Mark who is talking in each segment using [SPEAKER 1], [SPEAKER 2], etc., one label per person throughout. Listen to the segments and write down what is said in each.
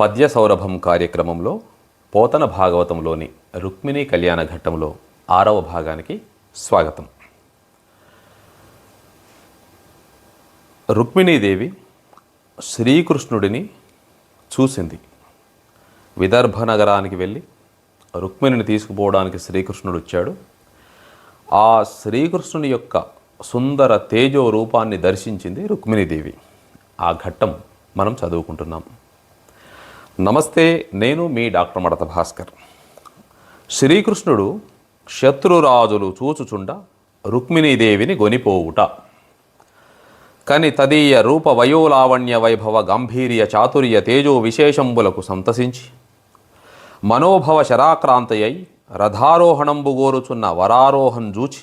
[SPEAKER 1] పద్య సౌరభం కార్యక్రమంలో పోతన భాగవతంలోని రుక్మిణీ కళ్యాణ ఘట్టంలో ఆరవ భాగానికి స్వాగతం. రుక్మిణీదేవి శ్రీకృష్ణుడిని చూసింది. విదర్భ నగరానికి వెళ్ళి రుక్మిణిని తీసుకుపోవడానికి శ్రీకృష్ణుడు వచ్చాడు. ఆ శ్రీకృష్ణుని యొక్క సుందర తేజో రూపాన్ని దర్శించింది రుక్మిణీదేవి. ఆ ఘట్టం మనం చదువుకుంటున్నాం. నమస్తే నేను మీ డాక్టర్ మడత భాస్కర్. శ్రీకృష్ణుడు శత్రురాజులు చూచుచుండ రుక్మిణీదేవిని గొనిపోవుట. కని తదీయ రూప వయోలావణ్య వైభవ గాంభీర్య చాతుర్య తేజో విశేషంబులకు సంతసించి మనోభవ శరాక్రాంతయై రథారోహణంబు గోరుచున్న వరారోహం జూచి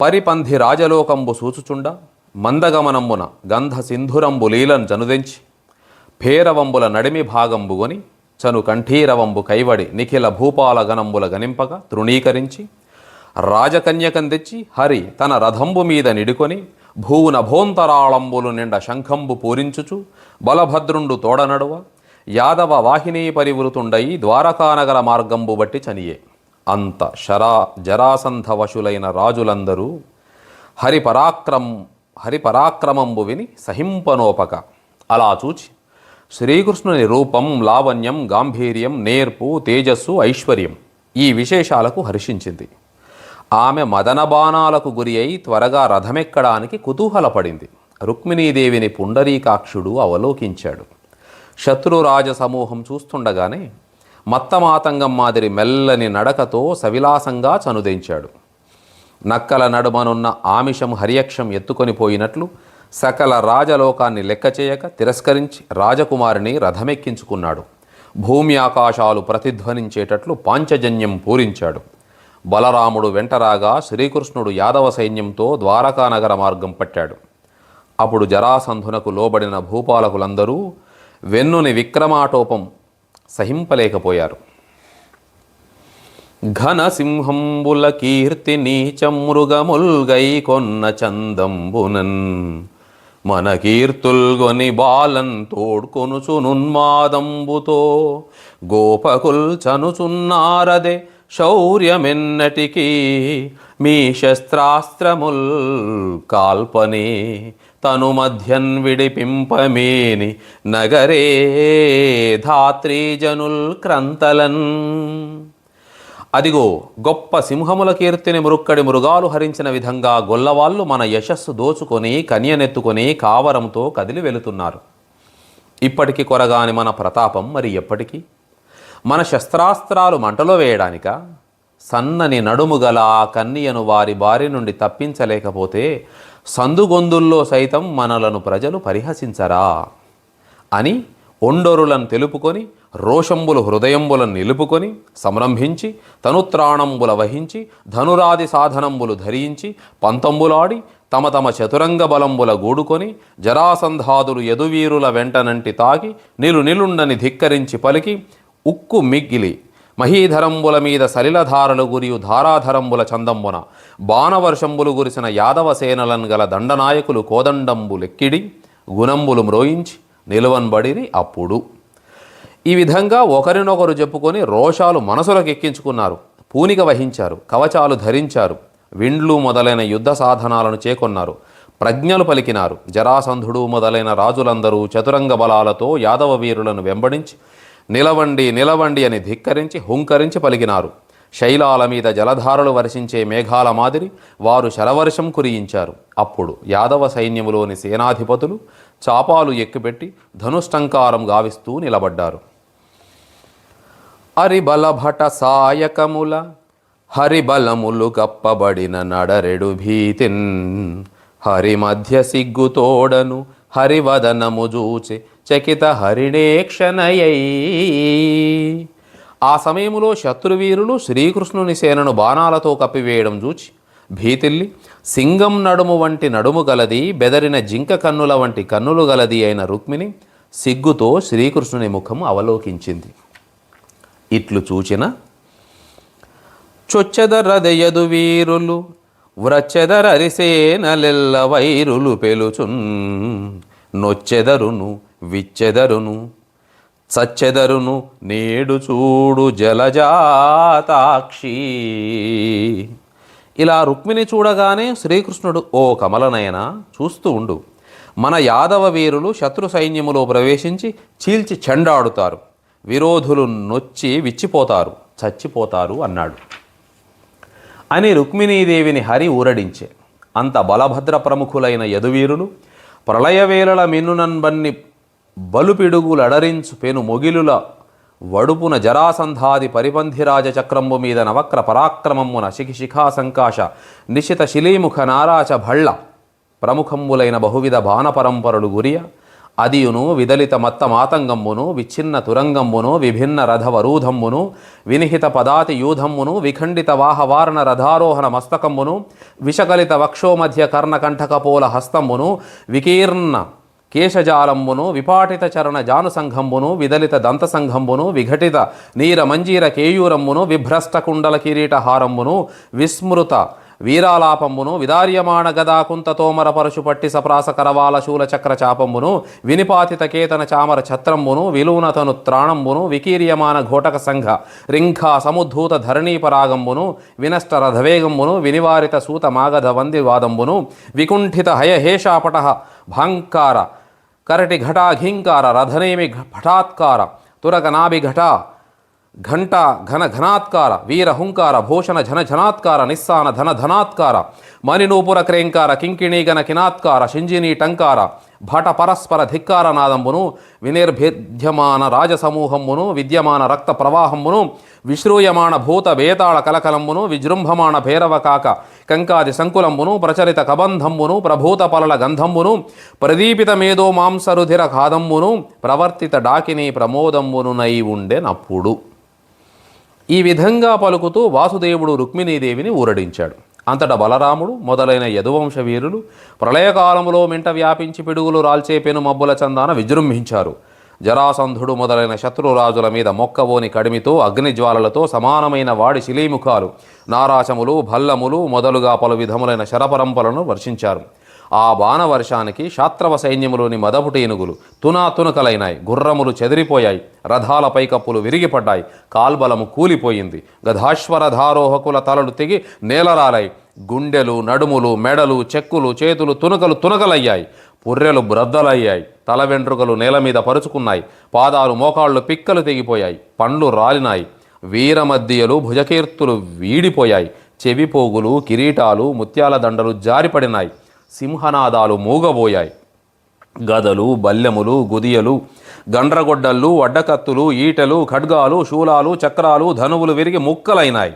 [SPEAKER 1] పరిపంధి రాజలోకంబు సూచుచుండ మందగమనంబున గంధ సింధురంబు లీలం జనుదెంచి భేరవంబుల నడిమి భాగంబుగొని చను కంఠీరవంబు కైవడి నిఖిల భూపాల గణంబుల గనింపక తృణీకరించి రాజకన్యకం తెచ్చి హరి తన రథంబు మీద నిడుకొని భూవున భోంతరాళంబులు నిండ శంఖంబు పూరించుచు బలభద్రుండు తోడనడువ యాదవ వాహినీ పరివృతుండై ద్వారకానగర మార్గంబు బట్టి చనియే. అంత శరా జరాసంధ వశులైన రాజులందరూ హరిపరాక్రం హరిపరాక్రమంబు విని సహింపనోపక అలా చూచి శ్రీకృష్ణుని రూపం లావణ్యం గాంభీర్యం నేర్పు తేజస్సు ఐశ్వర్యం ఈ విశేషాలకు హర్షించింది. ఆమె మదనబాణాలకు గురి అయి త్వరగా రథమెక్కడానికి కుతూహలపడింది. రుక్మిణీదేవిని పుండరీకాక్షుడు అవలోకించాడు. శత్రురాజ సమూహం చూస్తుండగానే మత్తమాతంగం మాదిరి మెల్లని నడకతో సవిలాసంగా చనుదించాడు. నక్కల నడుమనున్న ఆమిషం హరియక్షం ఎత్తుకొని పోయినట్లు సకల రాజలోకాన్ని లెక్క చేయక తిరస్కరించి రాజకుమారిని రథమెక్కించుకున్నాడు. భూమి ఆకాశాలు ప్రతిధ్వనించేటట్లు పాంచజన్యం పూరించాడు. బలరాముడు వెంటరాగా శ్రీకృష్ణుడు యాదవ సైన్యంతో ద్వారకానగర మార్గం పట్టాడు. అప్పుడు జరాసంధునకు లోబడిన భూపాలకులందరూ వెన్నుని విక్రమాటోపం సహింపలేకపోయారు. ఘన సింహంబుల కీర్తి నీచ మృగముల్గై కొన్న చందంబునన్ మన కీర్తుల్గొని బాలన్ తోడ్కొనుచునున్మాదంబుతో గోపకుల్ చనుచున్నారదే శౌర్యమెన్నటికీ. మీ శస్త్రాస్త్రముల్ కాల్పని తను మధ్యన్ విడిపింపమేని నగరే ధాత్రీజనుల్ క్రంతలన్. అదిగో గొప్ప సింహముల కీర్తిని మృక్కడి మృగాలు హరించిన విధంగా గొల్లవాళ్ళు మన యశస్సు దోచుకొని కన్యనెత్తుకొని కావరంతో కదిలి వెళుతున్నారు. ఇప్పటికి కొరగాని మన ప్రతాపం మరి ఎప్పటికీ? మన శస్త్రాస్త్రాలు మంటలో వేయడానిక? సన్నని నడుము గల ఆ కన్యను వారి బారి నుండి తప్పించలేకపోతే సందుగొందుల్లో సైతం మనలను ప్రజలు పరిహసించరా? అని ఒండొరులను తెలుపుకొని రోషంబులు హృదయంబులను నిలుపుకొని సంరంభించి తనుత్రాణంబుల వహించి ధనురాది సాధనంబులు ధరించి పంతంబులాడి తమ తమ చతురంగ బలంబుల గూడుకొని జరాసంధాదులు యదువీరుల వెంటనంటి తాగి నిలు నిలుండని ధిక్కరించి పలికి ఉక్కు మిగ్గిలి మహీధరంబుల మీద సలిలధారలు గురియు ధారాధరంబుల చందంబున బాణవర్షంబులు గురిసిన యాదవ సేనలను గల దండనాయకులు కోదండంబులెక్కిడి గుణంబులు మ్రోయించి నిలువన్బడిరి అప్పుడు. ఈ విధంగా ఒకరినొకరు చెప్పుకొని రోషాలు మనసులకు ఎక్కించుకున్నారు. పూనిక వహించారు కవచాలు ధరించారు విండ్లు మొదలైన యుద్ధ సాధనాలను చేకొన్నారు ప్రజ్ఞలు పలికినారు. జరాసంధుడు మొదలైన రాజులందరూ చతురంగ బలాలతో యాదవ వీరులను వెంబడించి నిలవండి నిలవండి అని ధిక్కరించి హుంకరించి పలికినారు. శైలాల మీద జలధారలు వర్షించే మేఘాల మాదిరి వారు శరవర్షం కురియించారు. అప్పుడు యాదవ సైన్యములోని సేనాధిపతులు చాపాలు ఎక్కుపెట్టి ధనుష్టంకారం గావిస్తూ నిలబడ్డారు. హరిబలభట సాయకముల హరిబలములు కప్పబడిన నడరెడు భీతిన్ హరి మధ్య సిగ్గుతోడను హరివదనము జూచి చకిత హరిణేక్షణయై. ఆ సమయములో శత్రువీరులు శ్రీకృష్ణుని సేనను బాణాలతో కప్పివేయడం చూచి భీతిల్లి సింగం నడుము వంటి నడుము గలది బెదరిన జింక కన్నుల వంటి కన్నులు గలది అయిన రుక్మిణి సిగ్గుతో శ్రీకృష్ణుని ముఖం అవలోకించింది. ఇట్లు చూచిన. చొచ్చెదరదయదు వీరులు వ్రచ్చెదరరిసేనలెల్ల వైరులు పెలుచున్. నొచ్చెదరును విచ్చెదరును చచ్చెదరును నేడు చూడు జలజాతాక్షి. ఇలా రుక్మిణి చూడగానే శ్రీకృష్ణుడు ఓ కమలనయన చూస్తూ ఉండు. మన యాదవ వీరులు శత్రు సైన్యములో ప్రవేశించి చీల్చి చెండాడుతారు. విరోధులు నొచ్చి విచ్చిపోతారు చచ్చిపోతారు అన్నాడు. అని రుక్మిణీదేవిని హరి ఊరడించే. అంత బలభద్ర ప్రముఖులైన యదువీరులు ప్రళయవేళల మిన్నునన్బన్ని బలుపిడుగులడరించు పెను మొగిలుల వడుపున జరాసంధాది పరిపంధిరాజ చక్రంబు మీద నవక్ర పరాక్రమమ్మున శిఖిశిఖా సంకాశ నిశిత శిలీముఖ నారాచ భళ్ళ ప్రముఖంబులైన బహువిధ బాణపరంపరలు గురియ అదియును విదలిత మత్త మాతంగమ్మును విచ్ఛిన్న తురంగమ్మును విభిన్న రథవరూధమ్మును వినిహిత పదాతి యూధమ్మును విఖండిత వాహవారణ రథారోహణ మస్తకమ్మును విషకలిత వక్షోమధ్య కర్ణకంఠకపోల హస్తమ్మును వికీర్ణ కేశజాలంబును విపాటిత చరణ జానుసంఘంబును విదలిత దంతసంఘంబును విఘటిత నీర మంజీర కేయూరమ్మును విభ్రష్ట కుండల కిరీటహారంబును విస్మృత వీరాలాపంబును విదార్యమాణ గదాకుంత తోమర పరశు పట్టి సప్రాస కరవాల శూల చక్ర చాపంబును వినిపాతిత కేతన చామర ఛత్రంబును విలూనతను త్రాణంబును వికీర్యమాన ఘోటక సంఘ రింఖా సముద్ధూత ధరణీపరాగంబును వినష్ట రథవేగంబును వినివారిత సూత మాగధ వంది వాదంబును వికుంఠిత హయహేషాపట భాంకార కరటి ఘటాఘీంకార రథనేమి ఘ- పటాత్కార తురగ ఘంట ఘన ఘనాత్కార వీర హుంకార భూషణ ఘన ఘనాత్కార నిస్సాన ధన ధనాత్కార మణినూపుర క్రేంకార కింకిణీ గణ కినాత్కార శింజినీ టంకార భట పరస్పర ధిక్కార నాదంబును వినిర్భిద్యమాన రాజసమూహంబును విద్యమాన రక్త ప్రవాహమును విశ్రూయమాణ భూత బేతాళ కలకలంబును విజృంభమాణ భైరవకాక కంకాది సంకులంబును ప్రచలిత కబంధంబును ప్రభూత పలల గంధంబును ప్రదీపిత మేధో మాంసరుధిర కాదంబును ప్రవర్తిత డాకిని ప్రమోదంబును నై ఉండెనప్పుడు ఈ విధంగా పలుకుతూ వాసుదేవుడు రుక్మిణీదేవిని ఊరడించాడు. అంతటా బలరాముడు మొదలైన యదువంశ వీరులు ప్రళయకాలములో మింట వ్యాపించి పిడుగులు రాల్చే పెను మబ్బుల చందాన విజృంభించారు. జరాసంధుడు మొదలైన శత్రురాజుల మీద మొక్కవోని కడిమితో అగ్నిజ్వాలలతో సమానమైన వాడి శిలీముఖాలు నారాశములు భల్లములు మొదలుగా పలు విధములైన శరపరంపలను వర్షించారు. ఆ బాణవర్షానికి శాత్రవ సైన్యములోని మదపుటేనుగులు తునా తునకలైనాయి గుర్రములు చెదిరిపోయాయి. రథాల పైకప్పులు విరిగిపడ్డాయి. కాల్బలము కూలిపోయింది. గధాశ్వరధారోహకుల తలలు తెగి నేలరాలాయి. గుండెలు నడుములు మెడలు చెక్కులు చేతులు తునకలు తునకలయ్యాయి. పుర్రెలు బ్రద్దలయ్యాయి. తల వెంట్రుకలు నేల మీద పరుచుకున్నాయి. పాదాలు మోకాళ్ళు పిక్కలు తెగిపోయాయి. పండ్లు రాలినాయి. వీరమధ్యలు భుజకీర్తులు వీడిపోయాయి. చెవిపోగులు కిరీటాలు ముత్యాల దండలు జారిపడినాయి. సింహనాదాలు మూగబోయాయి. గదలు బల్లెములు గుదియలు గండ్రగొడ్డళ్ళు వడ్డకత్తులు ఈటెలు ఖడ్గాలు శూలాలు చక్రాలు ధనువులు విరిగి ముక్కలైనాయి.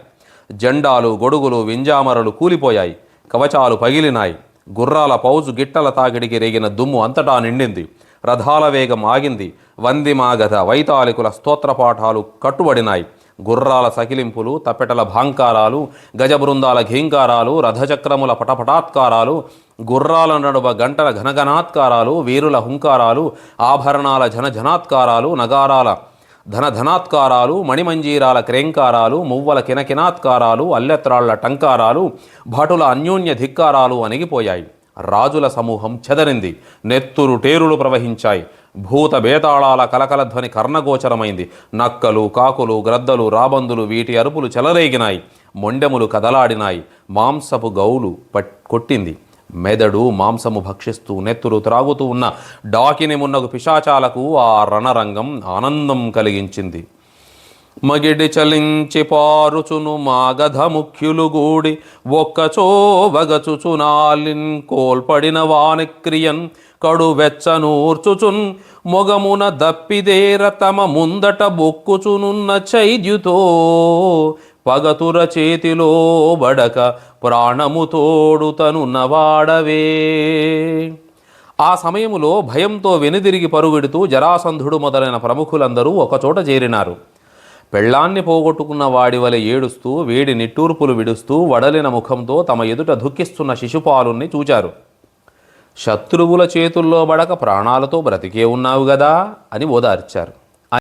[SPEAKER 1] జెండాలు గొడుగులు వింజామరలు కూలిపోయాయి. కవచాలు పగిలినాయి. గుర్రాల పౌజు గిట్టల తాకిడికి రేగిన దుమ్ము అంతటా నిండింది. రథాల వేగం ఆగింది. వందిమాగధ వైతాళికుల స్తోత్రపాఠాలు కట్టుబడినాయి. గుర్రాల సకిలింపులు తప్పెటల భాంకారాలు గజబృందాల ఘీంకారాలు రథచక్రముల పటపటాత్కారాలు గుర్రాల నడువ గంటల ఘనఘనాత్కారాలు వీరుల హుంకారాలు ఆభరణాల జన జనాత్కారాలు నగారాల ధన ధనాత్కారాలు మణిమంజీరాల క్రేంకారాలు మువ్వల కినకినాత్కారాలు అల్లెత్రాళ్ళ టంకారాలు భటుల అన్యోన్య ధిక్కారాలు అణిగిపోయాయి. రాజుల సమూహం చెదరింది. నెత్తురు టేరులు ప్రవహించాయి. భూత బేతాళాల కలకల ధ్వని కర్ణగోచరమైంది. నక్కలు కాకులు గ్రద్దలు రాబందులు వీటి అరుపులు చెలరేగినాయి. మొండెములు కదలాడినాయి. మాంసపు గౌలు పట్ కొట్టింది. మెదడు మాంసము భక్షిస్తూ నెత్తురు త్రాగుతూ ఉన్న డాకిని మున్నగు పిశాచాలకు ఆ రణరంగం ఆనందం కలిగించింది. మగిడి చలించి పారుచును మాగధ ముఖ్యులు గూడి ఒక్కచో వగచుచునాలిన్ కోల్పడిన వాని క్రియన్ కడు వెచ్చనూర్చుచున్ మొగమున దప్పిదేర తమ ముందట బొక్కుచునున్న చైద్యుతో పగతుర చేతిలో బడక ప్రాణము తోడు నవాడవే ఆ సమయములో భయంతో వెనుదిరిగి పరుగెడుతూ జరాసంధుడు మొదలైన ప్రముఖులందరూ ఒకచోట చేరినారు. పెళ్ళాన్ని పోగొట్టుకున్న వాడి వలె ఏడుస్తూ వేడి నిట్టూర్పులు విడుస్తూ వడలిన ముఖంతో తమ ఎదుట దుఃఖిస్తున్న శిశుపాలుణ్ణి చూచారు. శత్రువుల చేతుల్లో బడక ప్రాణాలతో బ్రతికే ఉన్నావు గదా అని ఓదార్చారు.